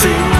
ดี